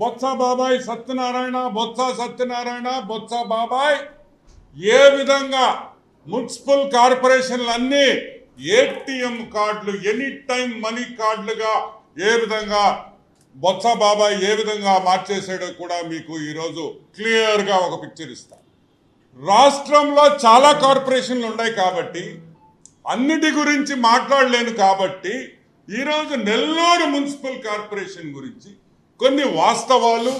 బొత్స బాబాయ్ సత్యనారాయణ బొత్స సత్యనారాయణ బొత్స బాబాయ్. ఏ విధంగా మున్సిపల్ కార్పొరేషన్లన్నీ ఏటీఎం కార్డులు ఎనీ టైం మనీ కార్డులుగా ఏ విధంగా బొత్స బాబాయ్ ఏ విధంగా మార్చేసాడో కూడా మీకు ఈరోజు క్లియర్గా ఒక పిక్చర్ ఇస్తా. రాష్ట్రంలో చాలా కార్పొరేషన్లు ఉన్నాయి కాబట్టి అన్నిటి గురించి మాట్లాడలేను కాబట్టి ఈరోజు నెల్లూరు మున్సిపల్ కార్పొరేషన్ గురించి కొన్ని వాస్తవాలు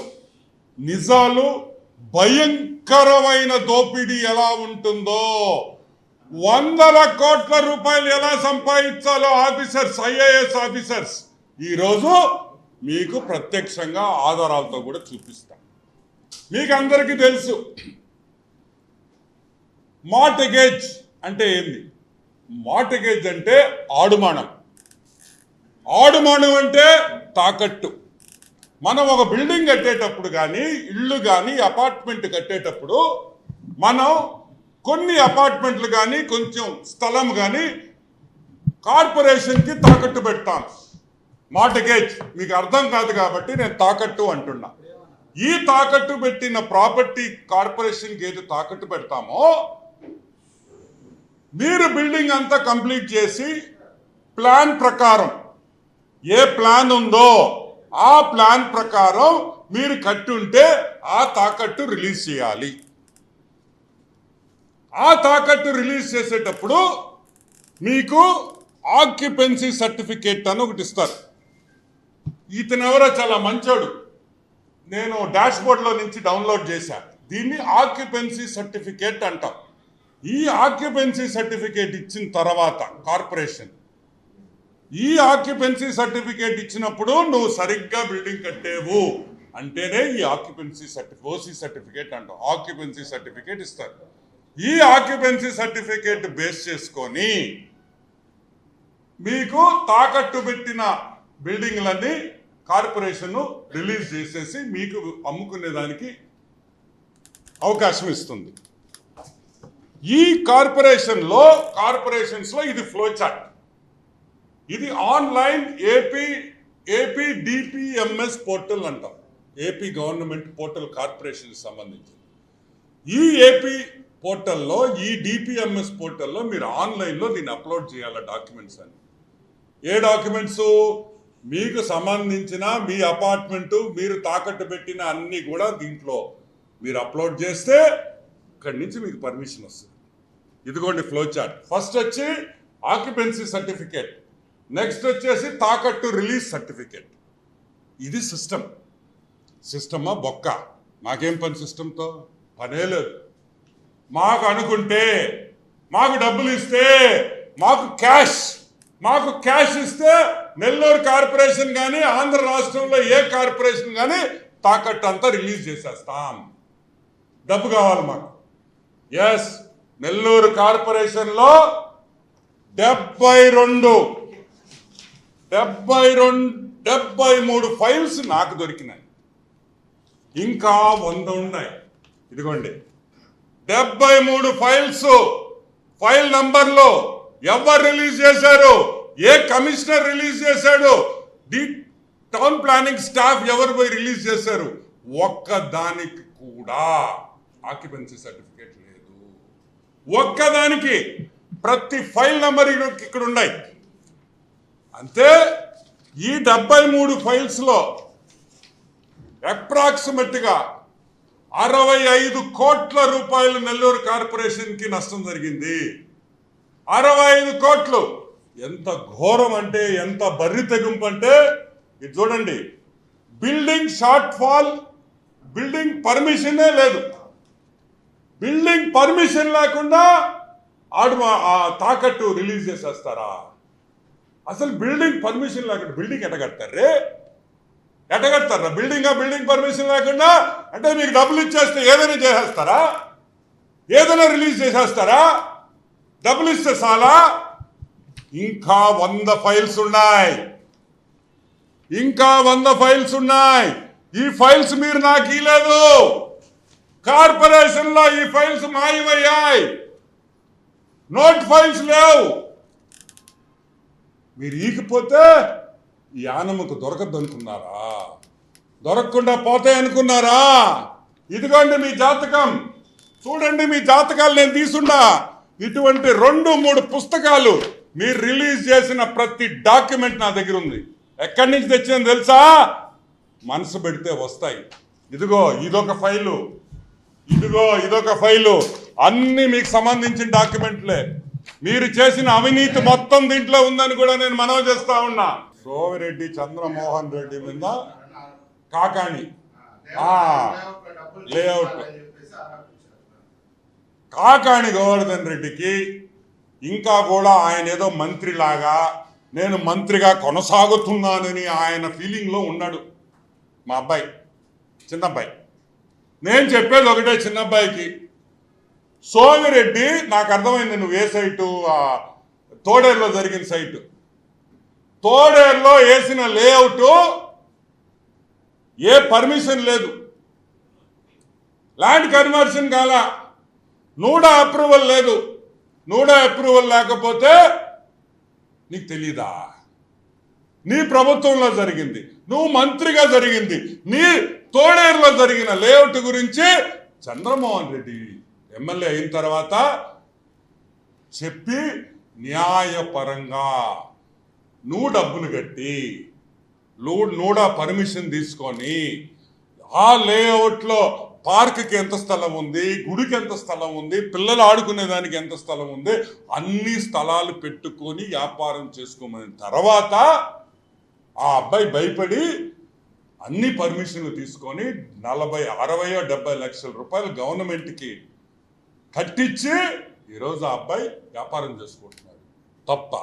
నిజాలు భయంకరమైన దోపిడీ ఎలా ఉంటుందో. వందల కోట్ల రూపాయలు ఎలా సంపాదించాలో ఆఫీసర్స్ ఐఏఎస్ ఆఫీసర్స్ ఈరోజు మీకు ప్రత్యక్షంగా ఆధారాలతో కూడా చూపిస్తాం. మీకు అందరికీ తెలుసు మార్టిగేజ్ అంటే ఏంది? మార్టిగేజ్ అంటే ఆడుమానం. ఆడుమానం అంటే తాకట్టు. మనం ఒక బిల్డింగ్ కట్టేటప్పుడు కానీ ఇల్లు కానీ అపార్ట్మెంట్ కట్టేటప్పుడు మనం కొన్ని అపార్ట్మెంట్లు కానీ కొంచెం స్థలం కానీ కార్పొరేషన్కి తాకట్టు పెడతాం. మార్టగేజ్ మీకు అర్థం కాదు కాబట్టి నేను తాకట్టు అంటున్నా. ఈ తాకట్టు పెట్టిన ప్రాపర్టీ కార్పొరేషన్కి ఏది తాకట్టు పెడతామో మీరు బిల్డింగ్ అంతా కంప్లీట్ చేసి ప్లాన్ ప్రకారం ఏ ప్లాన్ ఉందో ఆ ప్లాన్ ప్రకారం మీరు కట్టుంటే ఆ తాకట్టు రిలీజ్ చేయాలి. ఆ తాకట్టు రిలీజ్ చేసేటప్పుడు మీకు ఆక్యుపెన్సీ సర్టిఫికేట్ అని ఒకటి ఇస్తారు. ఇతను ఎవరో చాలా మంచోడు. నేను డాష్ బోర్డ్లో నుంచి డౌన్లోడ్ చేశా. దీన్ని ఆక్యుపెన్సీ సర్టిఫికేట్ అంటాం. ఈ ఆక్యుపెన్సీ సర్టిఫికేట్ ఇచ్చిన తర్వాత కార్పొరేషన్ ఈ ఆక్యుపెన్సీ సర్టిఫికేట్ ఇచ్చినప్పుడు నువ్వు సరిగ్గా బిల్డింగ్ కట్టేవు. అంటేనే ఈ ఆక్యుపెన్సీ సర్టిఫి ఓసీ సర్టిఫికేట్ అంటాం. ఆక్యుపెన్సీ సర్టిఫికేట్ ఇస్తారు. ఈ ఆక్యుపెన్సీ సర్టిఫికేట్ బేస్ చేసుకొని మీకు తాకట్టు పెట్టిన బిల్డింగ్లన్నీ కార్పొరేషన్ రిలీజ్ చేసేసి మీకు అమ్ముకునే దానికి అవకాశం ఇస్తుంది. ఈ కార్పొరేషన్లో కార్పొరేషన్స్లో ఇది ఫ్లో చార్ట్ ఇది online AP AP DPMS portal అంటాం. ఏపీ గవర్నమెంట్ పోర్టల్ కార్పొరేషన్కి సంబంధించి. ఈ ఏపీ పోర్టల్లో ఈ డిపిఎంఎస్ పోర్టల్లో మీరు ఆన్లైన్లో దీన్ని అప్లోడ్ చేయాలి డాక్యుమెంట్స్ అని. ఏ డాక్యుమెంట్స్? మీకు సంబంధించిన మీ అపార్ట్మెంటు మీరు తాకట్టు పెట్టిన అన్ని కూడా దీంట్లో మీరు అప్లోడ్ చేస్తే ఇక్కడి నుంచి మీకు పర్మిషన్ వస్తుంది. ఇదిగోండి ఫ్లో చార్ట్. ఫస్ట్ వచ్చి ఆక్యుపెన్సీ సర్టిఫికేట్. నెక్స్ట్ వచ్చేసి తాకట్టు రిలీజ్ సర్టిఫికేట్ ఇది సిస్టమ్ సిస్టమా బొక్క. మాకేం పని సిస్టంతో పనే లేదు. మాకు అనుకుంటే మాకు డబ్బులు ఇస్తే మాకు క్యాష్ మాకు క్యాష్ ఇస్తే నెల్లూరు కార్పొరేషన్ కానీ ఆంధ్ర రాష్ట్రంలో ఏ కార్పొరేషన్ కానీ తాకట్టు అంతా రిలీజ్ చేసేస్తాం. డబ్బు కావాలి మాకు. ఎస్ నెల్లూరు కార్పొరేషన్లో డెబ్బై రెండు డెబ్బై రెండు డెబ్బై మూడు ఫైల్స్ నాకు దొరికినాయి. ఇంకా వంద ఉన్నాయి. ఇదిగోండి. డెబ్బై మూడు ఫైల్స్ ఫైల్ నంబర్లో ఎవరు రిలీజ్ చేశారు? ఏ కమిషనర్ రిలీజ్ చేశాడు? డి టౌన్ ప్లానింగ్ స్టాఫ్ ఎవరు పోయి రిలీజ్ చేశారు? ఒక్క దానికి కూడా ఆక్యుపెన్సీ సర్టిఫికేట్ లేదు. ఒక్కదానికి ప్రతి ఫైల్ నంబర్ ఇక్కడ ఉన్నాయి అంతే ఈ డెబ్బై మూడు ఫైల్స్లో అప్రాక్సిమేట్గా అరవై ఐదు కోట్ల రూపాయలు నెల్లూరు కార్పొరేషన్కి నష్టం జరిగింది. అరవై ఐదు కోట్లు ఎంత ఘోరం అంటే ఎంత బర్రి తెగింపు అంటే ఇది చూడండి. బిల్డింగ్ షార్ట్ ఫాల్ బిల్డింగ్ పర్మిషనే లేదు. బిల్డింగ్ పర్మిషన్ లేకుండా ఆడు మా- ఆ తాకట్టు రిలీజ్ చేసేస్తారా? అసలు బిల్డింగ్ పర్మిషన్ లేకుండా బిల్డింగ్ ఎటగడతారు రే ఎట్ట కడతారా? బిల్డింగ్ బిల్డింగ్ పర్మిషన్ లేకుండా? అంటే మీకు డబ్బులు ఇచ్చేస్తే ఏదైనా చేసేస్తారా? ఏదైనా రిలీజ్ చేసేస్తారా? డబ్బులు ఇస్తే చాలా? ఇంకా వంద ఫైల్స్ ఉన్నాయి. ఇంకా వంద ఫైల్స్ ఉన్నాయి. ఈ ఫైల్స్ మీరు నాకు ఇలేదు కార్పొరేషన్లో ఈ ఫైల్స్ మాయమయ్యాయి. నోట్ ఫైల్స్ లేవు. మీరు ఈకిపోతే ఈ ఆనమ్మకు దొరకద్దు అనుకున్నారా దొరకకుండా పోతాయి అనుకున్నారా? ఇదిగోండి మీ జాతకం. చూడండి మీ జాతకాలు నేను తీసుండా. ఇటువంటి రెండు మూడు పుస్తకాలు మీరు రిలీజ్ చేసిన ప్రతి డాక్యుమెంట్ నా దగ్గర ఉంది. ఎక్కడి నుంచి తెచ్చిందో తెలుసా? మనసు పెడితే వస్తాయి. ఇదిగో ఇదొక ఫైలు. ఇదిగో ఇదొక ఫైలు. అన్ని మీకు సంబంధించిన డాక్యుమెంట్లే. మీరు చేసిన అవినీతి మొత్తం దీంట్లో ఉందని కూడా నేను మనవి చేస్తా ఉన్నా. సోమిరెడ్డి చంద్రమోహన్ రెడ్డి మీద కాకాణి. లేఅవుట్. కాకాణి గోవర్ధన్ రెడ్డికి ఇంకా కూడా ఆయన ఏదో మంత్రిలాగా నేను మంత్రిగా కొనసాగుతున్నానని ఆయన ఫీలింగ్లో ఉన్నాడు మా అబ్బాయి చిన్నబ్బాయి. నేను చెప్పేది ఒకటే చిన్నబ్బాయికి. సోమిరెడ్డి నాకు అర్థమైంది నువ్వు ఏ సైటు ఆ, తోడేరులో జరిగిన సైటు. తోడేరులో వేసిన లేఅవుట్ ఏ పర్మిషన్ లేదు. ల్యాండ్ కన్వర్షన్ కాల నూడా అప్రూవల్ లేదు. నూడా అప్రూవల్ లేకపోతే నీకు తెలీదా? నీ ప్రభుత్వంలో జరిగింది నువ్వు మంత్రిగా జరిగింది నీ తోడేరులో జరిగిన లేఅవుట్ గురించి చంద్రమోహన్ రెడ్డి ఎమ్మెల్యే అయిన తర్వాత చెప్పి న్యాయపరంగా నువ్వు డబ్బులు కట్టి నువ్వు నూడా పర్మిషన్ తీసుకొని ఆ లేఅవుట్లో పార్క్కి ఎంత స్థలం ఉంది గుడికి ఎంత స్థలం ఉంది పిల్లలు ఆడుకునే దానికి ఎంత స్థలం ఉంది అన్ని స్థలాలు పెట్టుకొని వ్యాపారం చేసుకోమని తర్వాత ఆ అబ్బాయి భయపడి అన్ని పర్మిషన్లు తీసుకొని నలభై అరవయో డెబ్బై లక్షల రూపాయలు గవర్నమెంట్కి కట్టించి ఈరోజు ఆ అబ్బాయి వ్యాపారం చేసుకుంటున్నాడు. తప్ప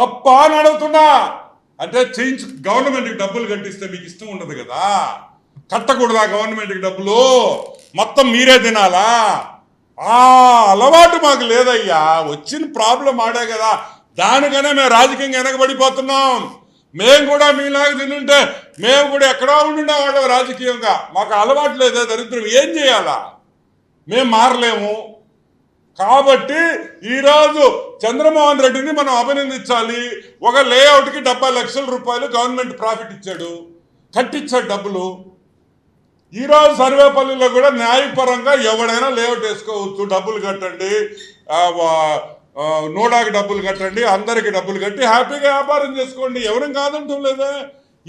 తప్ప అని అడుగుతున్నా. అంటే చేయించు గవర్నమెంట్కి డబ్బులు కట్టిస్తే మీకు ఇష్టం ఉండదు కదా. కట్టకూడదా గవర్నమెంట్కి డబ్బులు? మొత్తం మీరే తినాలా? ఆ అలవాటు మాకు లేదయ్యా. వచ్చిన ప్రాబ్లం ఆడే కదా. దానికనే మేము రాజకీయంగా వెనకబడిపోతున్నాం మేము కూడా మీలాగా తినుంటే మేము కూడా ఎక్కడో ఉండుండే వాళ్ళం రాజకీయంగా. మాకు అలవాటు లేదే దరిద్రం. ఏం చేయాలా? మేము మారలేము. కాబట్టి ఈరోజు చంద్రమోహన్ రెడ్డిని మనం అభినందించాలి. ఒక లేఅవుట్కి డెబ్బై లక్షల రూపాయలు గవర్నమెంట్ ప్రాఫిట్ ఇచ్చాడు. కట్టించాడు డబ్బులు. ఈరోజు సర్వేపల్లిలో కూడా న్యాయపరంగా ఎవడైనా లేఅవుట్ వేసుకోవచ్చు. డబ్బులు కట్టండి. నోడాకి డబ్బులు కట్టండి. అందరికి డబ్బులు కట్టి హ్యాపీగా వ్యాపారం చేసుకోండి. ఎవరం కాదంటం లేదే.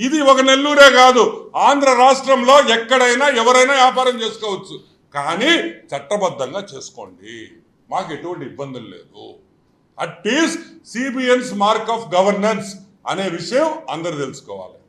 ఇది ఒక నెల్లూరే కాదు. ఆంధ్ర రాష్ట్రంలో ఎక్కడైనా ఎవరైనా వ్యాపారం చేసుకోవచ్చు. కానీ చట్టబద్ధంగా చేసుకోండి. మాకు ఎటువంటి ఇబ్బందులు లేదు. At is CBN's mark of governance అనే విషయం అందరు తెలుసుకోవాలి.